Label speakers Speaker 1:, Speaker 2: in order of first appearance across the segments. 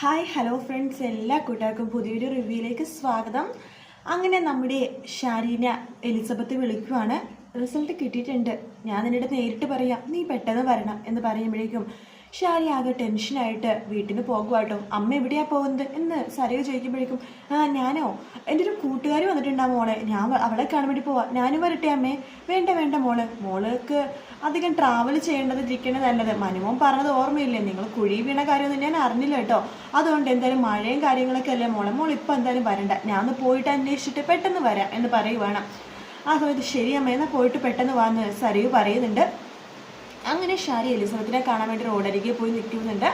Speaker 1: Hi hello friends എല്ലാ കൂട്ടുകാർക്കും പുതിയൊരു റിവ്യൂയിലേക്ക് സ്വാഗതം. അങ്ങനെ നമ്മുടെ ഷാരീന എലിസബത്ത് വിളിക്കുവാണ്. റിസൾട്ട് കിട്ടിയിട്ടുണ്ട്. ഞാൻ നിന്നിട്ട് നേരിട്ട് പറയാം. നീ പെട്ടെന്ന് വരണം എന്ന് പറയുമ്പോഴേക്കും ഷാരി ആകെ ടെൻഷനായിട്ട് വീട്ടിന് പോകുവാട്ടോ. അമ്മ എവിടെയാ പോകുന്നത്? എന്ന് സരയോ ചോദിക്കുമ്പോഴേക്കും ആ ഞാനോ? എന്റെ ഒരു കൂട്ടുകാരി വന്നിട്ടുണ്ടാ മോളെ. ഞാൻ അവളെ കാണാൻ വേണ്ടി പോവാ. ഞാനും വരട്ടെ അമ്മേ. വേണ്ട വേണ്ട മോൾ. മോൾക്ക് അധികം ട്രാവൽ ചെയ്യേണ്ടത് ഇരിക്കേണ്ടത് നല്ലത് മനുമോൻ പറഞ്ഞത് ഓർമ്മയില്ലേ? നിങ്ങൾ കുഴി വീണ കാര്യമൊന്നും ഞാൻ അറിഞ്ഞില്ല കേട്ടോ. അതുകൊണ്ട് എന്തായാലും മഴയും കാര്യങ്ങളൊക്കെ അല്ലേ മോളെ? മോൾ ഇപ്പം എന്തായാലും വരണ്ട. ഞാൻ പോയിട്ട് അന്വേഷിച്ചിട്ട് പെട്ടെന്ന് വരാം എന്ന് പറയുവാണ്. ആ സമയത്ത് ശരി അമ്മ എന്നാൽ പോയിട്ട് പെട്ടെന്ന് വാന്ന് സരയു പറയുന്നുണ്ട്. അങ്ങനെ ഷാരി എലിസബത്തിനെ കാണാൻ വേണ്ടി റോഡരികെ പോയി നിൽക്കുന്നുണ്ട്.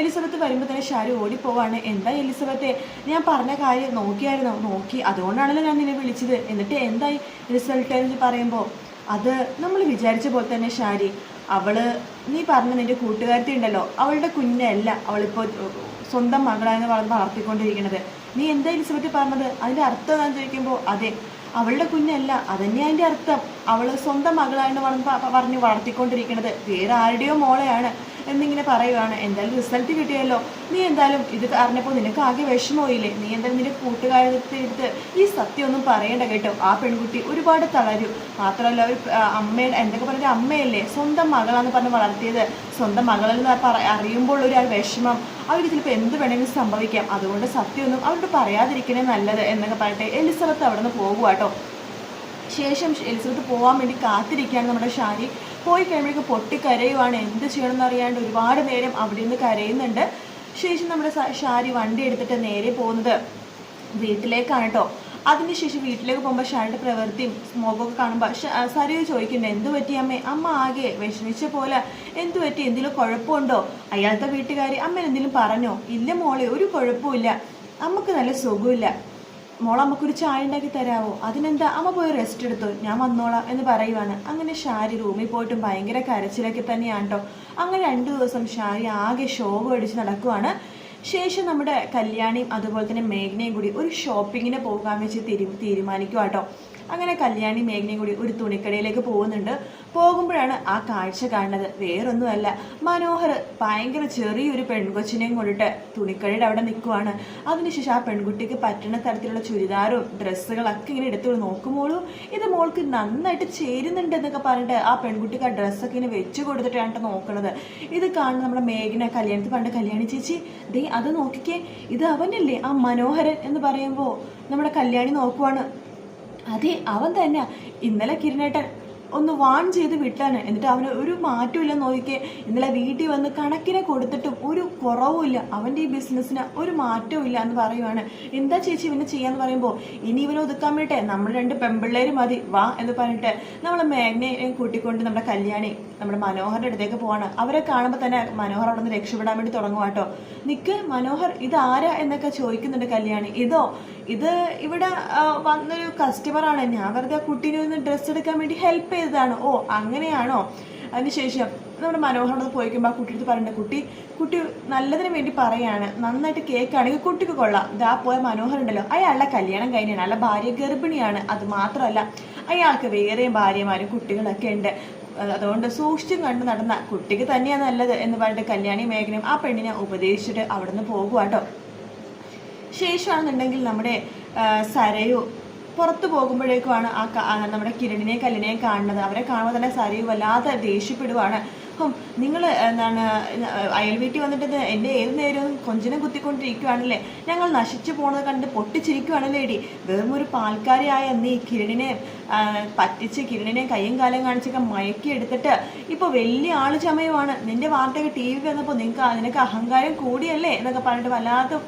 Speaker 1: എലിസബത്ത് വരുമ്പോൾ തന്നെ ഷാരി ഓടിപ്പോവാണ്. എന്താ എലിസബത്തെ? ഞാൻ പറഞ്ഞ കാര്യം നോക്കിയായിരുന്നു. നോക്കി. അതുകൊണ്ടാണല്ലോ ഞാൻ നിന്നെ വിളിച്ചത്. എന്നിട്ട് എന്തായി റിസൾട്ട് എന്ന് പറയുമ്പോൾ അത് നമ്മൾ വിചാരിച്ച പോലെ തന്നെ ഷാരി. അവൾ നീ പറഞ്ഞ നിന്റെ കൂട്ടുകാരത്തി ഉണ്ടല്ലോ. അവളുടെ കുഞ്ഞല്ല. അവളിപ്പോൾ സ്വന്തം മകളായെന്ന് വള വളർത്തിക്കൊണ്ടിരിക്കുന്നത്. നീ എന്താ എലിസബത്ത് പറഞ്ഞത്? അതിന്റെ അർത്ഥം എന്താണെന്ന് ചോദിക്കുമ്പോൾ അതെ. അവളുടെ കുഞ്ഞല്ല അതന്നെയാ അതിന്റെ അർത്ഥം. അവൾ സ്വന്തം മകളായിട്ട് പറഞ്ഞ് വളർത്തിക്കൊണ്ടിരിക്കുന്നത് വേറെ ആരുടെയോ മോളെയാണ്. എന്നിങ്ങനെ പറയുവാണ്. എന്തായാലും റിസൾട്ട് കിട്ടിയല്ലോ. നീ എന്തായാലും ഇത് അറിഞ്ഞപ്പോൾ നിനക്ക് ആകെ വിഷമമായില്ലേ? നീ എന്തായാലും നിന്റെ കൂട്ടുകാരത്തെ എടുത്ത് ഈ സത്യം ഒന്നും പറയണ്ട കേട്ടോ. ആ പെൺകുട്ടി ഒരുപാട് തളരും. മാത്രമല്ല ഒരു അമ്മ എന്തൊക്കെ പറഞ്ഞ അമ്മയല്ലേ? സ്വന്തം മകളാന്ന് പറഞ്ഞ് വളർത്തിയത്. സ്വന്തം മകളെന്ന് അറിയുമ്പോൾ ഒരു ആ വിഷമം. അവർക്ക് ചിലപ്പോൾ എന്ത് വേണമെങ്കിലും സംഭവിക്കാം. അതുകൊണ്ട് സത്യമൊന്നും അവരോട് പറയാതിരിക്കണേ നല്ലത് എന്നൊക്കെ പറഞ്ഞിട്ട് എലിസബത്ത് അവിടെ നിന്ന് പോകുക കേട്ടോ. ശേഷം എലിസബത്ത് പോകാൻ വേണ്ടി കാത്തിരിക്കുകയാണ് നമ്മുടെ ഷാരി പോയി കഴിയുമ്പോഴേക്ക് പൊട്ടിക്കരയുവാണ്. എന്ത് ചെയ്യണമെന്ന് അറിയാണ്ട് ഒരുപാട് നേരം അവിടെ നിന്ന് കരയുന്നുണ്ട്. ശേഷം നമ്മുടെ ഷാരി വണ്ടി എടുത്തിട്ട് നേരെ പോകുന്നത് വീട്ടിലേക്കാണ് കേട്ടോ അതിനുശേഷം വീട്ടിലേക്ക് പോകുമ്പോൾ ഷാരിയുടെ പ്രവൃത്തിയും സ്മോക്കൊക്കെ കാണുമ്പോൾ സാരി ചോദിക്കുന്നുണ്ട് എന്ത് പറ്റി അമ്മേ? അമ്മ ആകെ വിഷമിച്ച പോലെ. എന്ത് പറ്റി? എന്തെങ്കിലും കുഴപ്പമുണ്ടോ? അയാളത്തെ വീട്ടുകാർ അമ്മ എന്തെങ്കിലും പറഞ്ഞോ? ഇല്ല മോളെ ഒരു കുഴപ്പമില്ല അമ്മയ്ക്ക് നല്ല സുഖമില്ല മോളെ അമ്മക്കൊരു ചായ ഉണ്ടാക്കി തരാവോ? അതിനെന്താ? അമ്മ പോയി റെസ്റ്റ് എടുത്തു? ഞാൻ വന്നോളാം എന്ന് പറയുവാണ്. അങ്ങനെ ഷാരി റൂമിൽ പോയിട്ടും ഭയങ്കര കരച്ചിലൊക്കെ തന്നെയാണ് കേട്ടോ അങ്ങനെ രണ്ടു ദിവസം ഷാരി ആകെ ശോകം അടിച്ച് നടക്കുവാണ്. ശേഷം നമ്മുടെ കല്യാണിയും അതുപോലെ തന്നെ മേഘനയും കൂടി ഒരു ഷോപ്പിങ്ങിന് പോകാൻ വെച്ച് തീരു തീരുമാനിക്കുക കേട്ടോ അങ്ങനെ കല്യാണി മേഘനയും കൂടി ഒരു തുണിക്കടയിലേക്ക് പോകുന്നുണ്ട്. പോകുമ്പോഴാണ് ആ കാഴ്ച കാണുന്നത്. വേറൊന്നുമല്ല. മനോഹർ ഭയങ്കര ചെറിയൊരു പെൺകൊച്ചിനെയും കൊണ്ടിട്ട് തുണിക്കടയുടെ അവിടെ നിൽക്കുവാണ്. അതിനുശേഷം ആ പെൺകുട്ടിക്ക് പറ്റുന്ന തരത്തിലുള്ള ചുരിദാറും ഡ്രസ്സുകളൊക്കെ ഇങ്ങനെ എടുത്തു നോക്കുമ്പോഴും ഇത് മോൾക്ക് നന്നായിട്ട് ചേരുന്നുണ്ട് എന്നൊക്കെ പറഞ്ഞിട്ട് ആ പെൺകുട്ടിക്ക് ആ ഡ്രസ്സൊക്കെ ഇങ്ങനെ വെച്ച് കൊടുത്തിട്ടാണ് ട്ടോ നോക്കണത്. ഇത് കാണുന്ന നമ്മുടെ മേഘന കല്യാണത്തിൽ പണ്ട് കല്യാണി ചേച്ചി ദേ അത് നോക്കിക്കേ. ഇത് അവനല്ലേ ആ മനോഹരൻ എന്ന് പറയുമ്പോൾ നമ്മുടെ കല്യാണി നോക്കുവാണ്. അതെ അവൻ തന്നെ. ഇന്നലെ കിരണേട്ടൻ ഒന്ന് വാൺ ചെയ്ത് വിട്ടാണ്. എന്നിട്ട് അവന് ഒരു മാറ്റമില്ല നോക്കിക്കേ ഇന്നലെ വീട്ടിൽ വന്ന് കണക്കിനെ കൊടുത്തിട്ടും ഒരു കുറവുമില്ല. അവന്റെ ഈ ബിസിനസ്സിന് ഒരു മാറ്റവും ഇല്ല എന്ന് പറയുവാണ്. എന്താ ചേച്ചി ഇവനെ ചെയ്യാന്ന് പറയുമ്പോൾ ഇനി ഇവനെ ഒതുക്കാൻ വേണ്ടേ നമ്മൾ രണ്ട് പെമ്പിള്ളേർ മതി. വാ എന്ന് പറഞ്ഞിട്ട് നമ്മൾ മേഘനയെ കൂട്ടിക്കൊണ്ട് നമ്മുടെ കല്യാണി നമ്മുടെ മനോഹറിന്റെ അടുത്തേക്ക് പോവാണ്. അവരെ കാണുമ്പോൾ തന്നെ മനോഹർ അവിടെ നിന്ന് രക്ഷപ്പെടാൻ വേണ്ടി തുടങ്ങുക കേട്ടോ നിക്ക് മനോഹർ ഇതാരാ എന്നൊക്കെ ചോദിക്കുന്നുണ്ട് കല്യാണി. ഇതോ ഇത് ഇവിടെ വന്നൊരു കസ്റ്റമറാണ് ഞാൻ വെറുതെ കുട്ടീനെ ഒന്ന് ഡ്രസ്സ് എടുക്കാൻ വേണ്ടി ഹെൽപ്പ് ചെയ്തതാണ്. ഓ അങ്ങനെയാണോ? അതിനുശേഷം നമ്മുടെ മനോഹർ പോയിക്കുമ്പോൾ ആ കുട്ടിയെടുത്ത് പറയേണ്ട കുട്ടി കുട്ടി നല്ലതിന് വേണ്ടി പറയാണ്. നന്നായിട്ട് കേൾക്കുകയാണെങ്കിൽ കുട്ടിക്ക് കൊള്ളാം. ഇതാ പോയ മനോഹർ ഉണ്ടല്ലോ. അയാളുടെ കല്യാണം കഴിഞ്ഞാണ്. അയാളുടെ ഭാര്യ ഗർഭിണിയാണ്. അത് മാത്രമല്ല അയാൾക്ക് വേറെയും ഭാര്യമാരും കുട്ടികളൊക്കെ ഉണ്ട്. അതുകൊണ്ട് സൂക്ഷിച്ചും കണ്ട് നടന്ന കുട്ടിക്ക് തന്നെയാണ് നല്ലത് എന്ന് പറഞ്ഞിട്ട് കല്യാണി മേഘനയും ആ പെണ്ണിനെ ഉപദേശിച്ചിട്ട് അവിടുന്ന് പോകുക കേട്ടോ ശേഷമാണെന്നുണ്ടെങ്കിൽ നമ്മുടെ സരയു പുറത്തു പോകുമ്പോഴേക്കുമാണ് ആ നമ്മുടെ കിരണിനെയും കല്ലിനെയും കാണുന്നത്. അവരെ കാണുമ്പോൾ തന്നെ സരയു വല്ലാതെ ദേഷ്യപ്പെടുവാണ്. ഹും നിങ്ങൾ എന്താണ് അയൽ വീട്ടിൽ വന്നിട്ട് എന്റെ ഏത് നേരവും കൊഞ്ചിനെ കുത്തിക്കൊണ്ടിരിക്കുകയാണല്ലേ ഞങ്ങൾ നശിച്ചു പോണത് കണ്ട് പൊട്ടിച്ചിരിക്കുകയാണല്ലേ എടി. വെറും ഒരു പാൽക്കാരിയായ നീ കിരണിനെ പറ്റിച്ച് കിരണിനെ കയ്യും കാലം കാണിച്ചൊക്കെ മയക്കി എടുത്തിട്ട് ഇപ്പോൾ വലിയ ആൾ ചമയമാണ് നിന്റെ വാർത്തയൊക്കെ ടി വി വന്നപ്പോൾ നിങ്ങൾക്ക് നിനക്ക് അഹങ്കാരം കൂടിയല്ലേ എന്നൊക്കെ പറഞ്ഞിട്ട് വല്ലാത്ത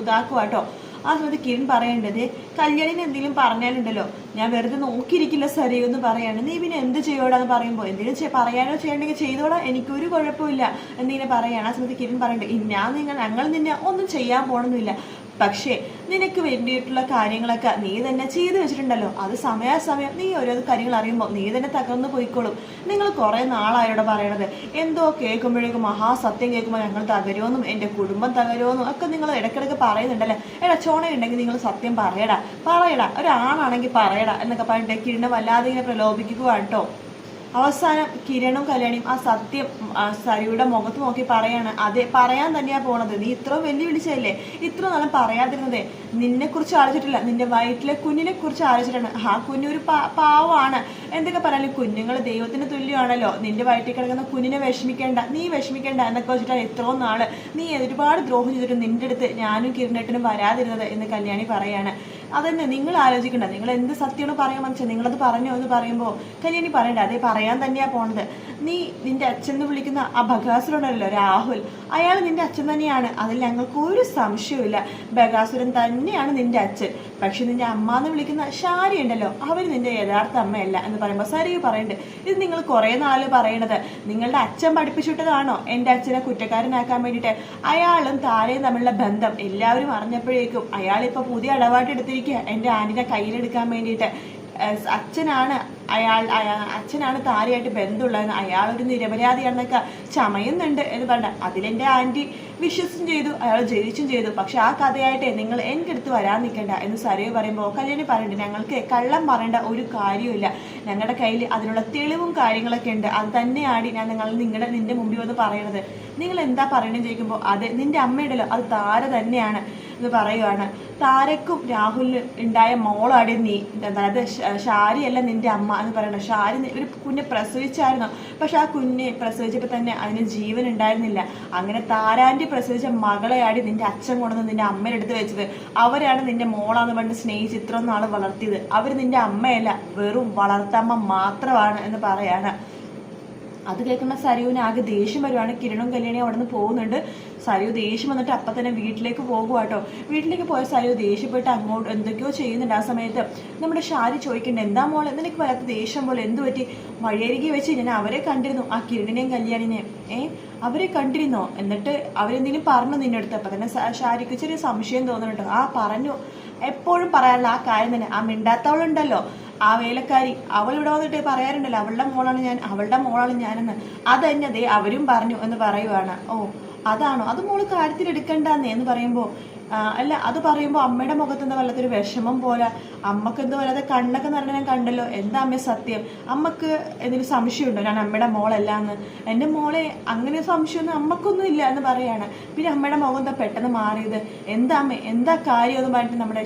Speaker 1: ഇതാക്കുക സമയത്ത് കിരൺ പറയേണ്ടത്. കല്യാണിന് എന്തെങ്കിലും പറഞ്ഞാലുണ്ടല്ലോ. ഞാൻ വെറുതെ നോക്കിയിരിക്കില്ല സരി എന്ന് പറയാണ്. നീ പിന്നെ എന്ത് ചെയ്യോടാന്ന് പറയുമ്പോൾ എന്തെങ്കിലും പറയാനോ ചെയ്യണമെങ്കിൽ ചെയ്തോടാ എനിക്കൊരു കുഴപ്പമില്ല എന്നിങ്ങനെ പറയാണ്. ആ സമയത്ത് കിരൺ പറയണ്ടേ ഞാൻ നിങ്ങൾ ഞങ്ങൾ നിന്നെ ഒന്നും ചെയ്യാൻ പോകണമെന്നില്ല പക്ഷേ നിനക്ക് വേണ്ടിയിട്ടുള്ള കാര്യങ്ങളൊക്കെ നീ തന്നെ ചെയ്തു വെച്ചിട്ടുണ്ടല്ലോ. അത് സമയാസമയം നീ ഓരോ കാര്യങ്ങൾ അറിയുമ്പോൾ നീ തന്നെ തകർന്നു പോയിക്കോളും. നിങ്ങൾ കുറേ നാളായോടെ പറയണത്. എന്തോ കേൾക്കുമ്പോഴേക്കും മഹാസത്യം കേൾക്കുമ്പോൾ ഞങ്ങൾ തകരുമെന്നും എന്റെ കുടുംബം തകരുമെന്നും ഒക്കെ നിങ്ങൾ ഇടയ്ക്കിടയ്ക്ക് പറയുന്നുണ്ടല്ലേ? എടാ ചോണയുണ്ടെങ്കിൽ നിങ്ങൾ സത്യം പറയടാ. പറയടാ. ഒരാണാണെങ്കിൽ പറയടാ എന്നൊക്കെ പറഞ്ഞിട്ട് കിഴിനെ വല്ലാതെ ഇങ്ങനെ പ്രലോഭിക്കുക കേട്ടോ അവസാനം കിരണും കല്യാണിയും ആ സത്യം സരിയുടെ മുഖത്ത് നോക്കി പറയാണ് അതെ പറയാൻ തന്നെയാ പോണത്. നീ ഇത്ര വെല്ലുവിളിച്ചല്ലേ ഇത്ര നാളും പറയാതിരുന്നത്. നിന്നെ കുറിച്ച് ആലോചിച്ചിട്ടില്ല. നിന്റെ വയറ്റിലെ കുഞ്ഞിനെ കുറിച്ച് ആലോചിച്ചിട്ടാണ്. ആ കുഞ്ഞൊരു പാവമാണ്. എന്തൊക്കെ പറയാനും കുഞ്ഞുങ്ങൾ ദൈവത്തിന് തുല്യമാണല്ലോ. നിന്റെ വയറ്റിൽ കിടക്കുന്ന കുഞ്ഞിനെ വിഷമിക്കേണ്ട നീ വിഷമിക്കേണ്ട എന്നൊക്കെ വെച്ചിട്ടാണ് എത്രയോ നാൾ നീ ഒരുപാട് ദ്രോഹം ചെയ്തിട്ട് നിന്റെ അടുത്ത് ഞാനും കിരണേട്ടനും വരാതിരുന്നത് എന്ന് കല്യാണി പറയാണ്. അതന്നെ നിങ്ങൾ ആലോചിക്കണ്ട. നിങ്ങൾ എന്ത് സത്യമാണ് പറയാൻ മനസ്സിലായി നിങ്ങളത് പറഞ്ഞോ എന്ന് പറയുമ്പോൾ കല്യാണി പറയണ്ട. അതേ പറയാൻ തന്നെയാ പോണത്. നീ നിന്റെ അച്ഛൻ എന്ന് വിളിക്കുന്ന ആ ബഗാസുരനുണ്ടല്ലോ രാഹുൽ. അയാൾ നിന്റെ അച്ഛൻ തന്നെയാണ്. അതിൽ ഞങ്ങൾക്ക് ഒരു സംശയവുമില്ല. ബഗാസുരൻ തന്നെയാണ് നിന്റെ അച്ഛൻ. പക്ഷെ നിന്റെ അമ്മ എന്ന് വിളിക്കുന്ന ഷാരി ഉണ്ടല്ലോ അവർ നിന്റെ യഥാർത്ഥ അമ്മയല്ല എന്ന് പറയുമ്പോൾ സരിയു പറയുന്നുണ്ട് ഇത് നിങ്ങൾ കുറേ നാൾ പറയണത്. നിങ്ങളുടെ അച്ഛൻ പഠിപ്പിച്ചിട്ടതാണോ എന്റെ അച്ഛനെ കുറ്റക്കാരനാക്കാൻ വേണ്ടിയിട്ട് അയാളും താരയും തമ്മിലുള്ള ബന്ധം എല്ലാവരും അറിഞ്ഞപ്പോഴേക്കും അയാളിപ്പോൾ പുതിയ ഇടപാട് എടുത്തിരിക്കുക എന്റെ ആന്റിനെ കയ്യിലെടുക്കാൻ വേണ്ടിയിട്ട്. അച്ഛനാണ് അയാൾ അച്ഛനാണ് താരയായിട്ട് ബന്ധമുള്ളതെന്ന് അയാൾ ഒരു നിരപരാധിയാണെന്നൊക്കെ ചമയുന്നുണ്ട് എന്ന് പറഞ്ഞ അതിലെന്റെ ആന്റി വിശ്വസിച്ചും ചെയ്തു അയാൾ ജയിച്ചും ചെയ്തു. പക്ഷെ ആ കഥയായിട്ട് നിങ്ങൾ എന്റെ അടുത്ത് വരാൻ നിൽക്കണ്ട എന്ന് സരയു പറയുമ്പോൾ കല്യാണി പറയുന്നുണ്ട് ഞങ്ങൾക്ക് കള്ളം പറയേണ്ട ഒരു കാര്യമില്ല ഞങ്ങളുടെ കയ്യിൽ അതിനുള്ള തെളിവും കാര്യങ്ങളൊക്കെ ഉണ്ട്. അത് തന്നെയാണ് ഞാൻ നിങ്ങൾ നിങ്ങളുടെ നിന്റെ മുമ്പിൽ വന്ന് പറയണത്. നിങ്ങൾ എന്താ പറയണെന്ന് ചോദിക്കുമ്പോൾ അതെ നിന്റെ അമ്മയുണ്ടല്ലോ. അത് താര തന്നെയാണ്. എന്ന് പറയുവാണ്. താരക്കും രാഹുലിന് ഉണ്ടായ മോളാടി നീ അതായത് ഷാരിയല്ല നിന്റെ അമ്മ എന്ന് പറയുന്നത്. ഷാരി ഒരു കുഞ്ഞെ പ്രസവിച്ചായിരുന്നു. പക്ഷെ ആ കുഞ്ഞെ പ്രസവിച്ചപ്പോൾ തന്നെ അതിന് ജീവൻ ഉണ്ടായിരുന്നില്ല. അങ്ങനെ താരാന്റെ പ്രസവിച്ച മകളെയാടി നിന്റെ അച്ഛൻ കൊണ്ടുവന്ന് നിന്റെ അമ്മയുടെ അടുത്ത് വെച്ചത്. അവരാണ് നിന്റെ മോളാന്ന് പറഞ്ഞ് സ്നേഹിച്ച് ഇത്ര നാൾ വളർത്തിയത്. അവർ നിന്റെ അമ്മയല്ല വെറും വളർത്തമ്മ മാത്രമാണ് എന്ന് പറയാണ്. അത് കേൾക്കുന്ന സരയുവിന് ആകെ ദേഷ്യം വരുവാണ്. കിരണും കല്യാണിയും അവിടെ നിന്ന് പോകുന്നുണ്ട്. സരയു ദേഷ്യം വന്നിട്ട് അപ്പം തന്നെ വീട്ടിലേക്ക് പോകുക കേട്ടോ വീട്ടിലേക്ക് പോയ സരു ദേഷ്യപ്പെട്ട് അങ്ങോട്ട് എന്തൊക്കെയോ ചെയ്യുന്നുണ്ട് ആ സമയത്ത്. നമ്മുടെ ഷാരി ചോദിക്കേണ്ട എന്താ മോളെ? നിനക്ക് വല്ലാത്ത ദേഷ്യം പോലെ എന്ത് പറ്റി? വഴിയരികെ വെച്ച് ഞാൻ അവരെ കണ്ടിരുന്നു ആ കിരണിനെയും കല്യാണിനെയും. ഏ? അവരെ കണ്ടിരുന്നോ? എന്നിട്ട് അവരെന്തെങ്കിലും പറഞ്ഞു നിന്റെ അടുത്ത്. അപ്പം തന്നെ ഷാരിക്ക് ചെറിയ സംശയം തോന്നുന്നുണ്ട്. ആ പറഞ്ഞു. എപ്പോഴും പറയാനുള്ള ആ കാര്യം തന്നെ. ആ മിണ്ടാത്തവളുണ്ടല്ലോ. ആ വേലക്കാരി. അവൾ ഇവിടെ വന്നിട്ട് പറയാറുണ്ടല്ലോ. അവളുടെ മോളാണ് ഞാൻ അവളുടെ മോളാണ് ഞാനെന്ന്. അതന്നെ തന്നെ ദേ അവരും പറഞ്ഞു എന്ന് പറയുവാണ്. ഓ അതാണോ? അത് മോൾ കാര്യത്തിൽ എടുക്കണ്ടെന്നേ എന്ന് പറയുമ്പോൾ അല്ല അത് പറയുമ്പോൾ അമ്മയുടെ മുഖത്ത് എന്താ വല്ലാത്തൊരു വിഷമം പോലെ അമ്മയ്ക്ക് എന്തോ വല്ലാതെ കണ്ണൊക്കെ നിറഞ്ഞ ഞാൻ കണ്ടല്ലോ എന്താ അമ്മ സത്യം? അമ്മയ്ക്ക് എന്തെങ്കിലും സംശയമുണ്ടോ? ഞാൻ അമ്മയുടെ മോളല്ല എന്ന് എന്റെ മോളെ അങ്ങനെ സംശയമൊന്നും അമ്മക്കൊന്നും ഇല്ല എന്ന് പറയാണ്. പിന്നെ അമ്മയുടെ മുഖം എന്താ പെട്ടെന്ന് മാറിയത്? എന്താ അമ്മ എന്താ കാര്യം എന്ന് പറഞ്ഞിട്ട് നമ്മുടെ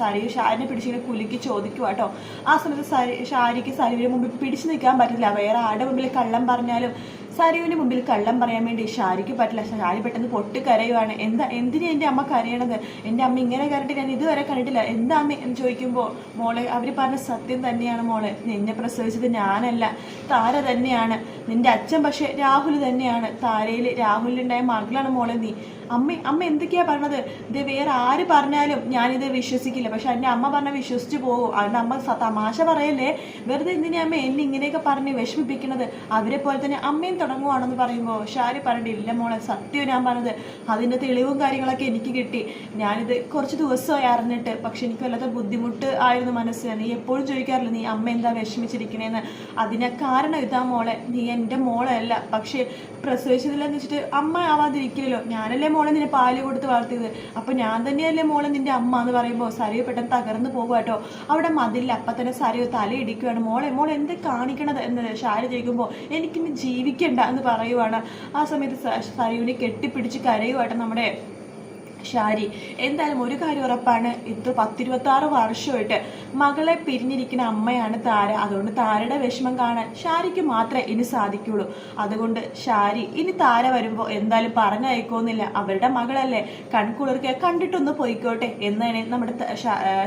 Speaker 1: സാരി ഷാരിനെ പിടിച്ചിങ്ങനെ കുലുക്കി ചോദിക്കുക കേട്ടോ. ആ സമയത്ത് സരി ഷാരിക്ക് സാരിയുടെ മുമ്പിൽ പിടിച്ചു നിൽക്കാൻ പറ്റില്ല. വേറെ ആരുടെ മുമ്പിൽ കള്ളം പറഞ്ഞാലും സരിവിന് മുമ്പിൽ കള്ളം പറയാൻ വേണ്ടി ഷാരിക്ക് പറ്റില്ല. ഷാരി പെട്ടെന്ന് പൊട്ടി കരയുവാണ് എന്താ എന്തിനാ എന്റെ അമ്മ കരയണത്? എന്റെ അമ്മ ഇങ്ങനെ കരട്ട് ഞാൻ ഇതുവരെ കണ്ടിട്ടില്ല. എന്താ അമ്മ എന്ന് ചോദിക്കുമ്പോൾ മോളെ അവർ പറഞ്ഞ സത്യം തന്നെയാണ് മോളെ. നിന്നെ പ്രസവിച്ചത് ഞാനല്ല. താര തന്നെയാണ്. നിന്റെ അച്ഛൻ പക്ഷേ രാഹുൽ തന്നെയാണ്. താരയിൽ രാഹുലിനുണ്ടായ മകളാണ് മോളെ നീ. അമ്മ അമ്മ എന്തൊക്കെയാ പറഞ്ഞത്? ഇത് വേറെ ആര് പറഞ്ഞാലും ഞാനിത് വിശ്വസിക്കില്ല. പക്ഷെ എന്റെ അമ്മ പറഞ്ഞാൽ വിശ്വസിച്ച് പോകും അതിന്റെ അമ്മ തമാശ പറയല്ലേ? വെറുതെ എന്തിനാ അമ്മ എന്നെ ഇങ്ങനെയൊക്കെ പറഞ്ഞ് വിഷമിപ്പിക്കണത് അവരെ പോലെ തന്നെ അമ്മയും തുടങ്ങുവാണെന്ന് പറയുമ്പോൾ ഷാരി പറഞ്ഞിട്ട് ഇല്ല മോളെ സത്യം ഞാൻ പറഞ്ഞത് അതിന്റെ തെളിവും കാര്യങ്ങളൊക്കെ എനിക്ക് കിട്ടി. ഞാനിത് കുറച്ച് ദിവസമായി അറിഞ്ഞിട്ട് പക്ഷെ എനിക്ക് വല്ലാത്ത ബുദ്ധിമുട്ട് ആയിരുന്നു മനസ്സിൽ. നീ എപ്പോഴും ചോദിക്കാറില്ല നീ അമ്മ എന്താ വിഷമിച്ചിരിക്കണേന്ന്? അതിനെ കാരണം ഇതാ മോളെ. നീ എന്റെ മോളല്ല. പക്ഷേ പ്രസവിച്ചതില്ലെന്ന് വെച്ചിട്ട് അമ്മ ആവാതിരിക്കില്ലല്ലോ. ഞാനല്ലേ മോളെ നിന്നെ പാൽ കൊടുത്ത് വളർത്തിയത്? അപ്പം ഞാൻ തന്നെയല്ലേ മോളെ നിന്റെ അമ്മ എന്ന് പറയുമ്പോൾ സരയു പെട്ടെന്ന് തകർന്നു പോകുക കേട്ടോ. അവിടെ മതിലിൽ അപ്പം തന്നെ സരയു തലയിടിക്കുകയാണ് മോളെ മോളെ എന്ത് കാണിക്കണത് എന്ന് ശാല ചോദിക്കുമ്പോൾ എനിക്കിന്ന് ജീവിക്കണ്ട എന്ന് പറയുവാണ്. ആ സമയത്ത് സരിവിനെ കെട്ടിപ്പിടിച്ച് കരയുമായിട്ട് നമ്മുടെ ഷാരി എന്തായാലും ഒരു കാര്യം ഉറപ്പാണ് ഇത് പത്തിരുപത്തി ആറ് വർഷമായിട്ട് മകളെ പിരിഞ്ഞിരിക്കുന്ന അമ്മയാണ് താര. അതുകൊണ്ട് താരയുടെ വിഷമം കാണാൻ ഷാരിക്ക് മാത്രമേ ഇനി സാധിക്കുള്ളൂ. അതുകൊണ്ട് ഷാരി ഇനി താര വരുമ്പോൾ എന്തായാലും പറഞ്ഞയക്കോന്നില്ല അവരുടെ മകളല്ലേ കൺകുളിർക്കെ കണ്ടിട്ടൊന്ന് പോയിക്കോട്ടെ എന്നാണ് നമ്മുടെ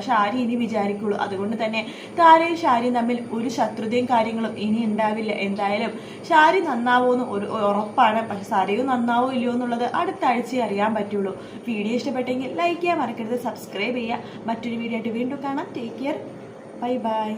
Speaker 1: ഷാരി ഇനി വിചാരിക്കുള്ളൂ. അതുകൊണ്ട് തന്നെ താരയും ഷാരിയും തമ്മിൽ ഒരു ശത്രുതയും കാര്യങ്ങളും ഇനി ഉണ്ടാവില്ല. എന്തായാലും ഷാരി എന്ന് ഒരു ഉറപ്പാണ്. പക്ഷെ സരയും നന്നാവോ ഇല്ലയോ എന്നുള്ളത് അടുത്ത അറിയാൻ പറ്റുള്ളൂ. വീഡിയോ ഇഷ്ടപ്പെട്ടെങ്കിൽ ലൈക്ക് ചെയ്യാൻ മറക്കരുത് സബ്സ്ക്രൈബ് ചെയ്യുക. മറ്റൊരു വീഡിയോ ആയിട്ട് വീണ്ടും കാണാം. Take care bye bye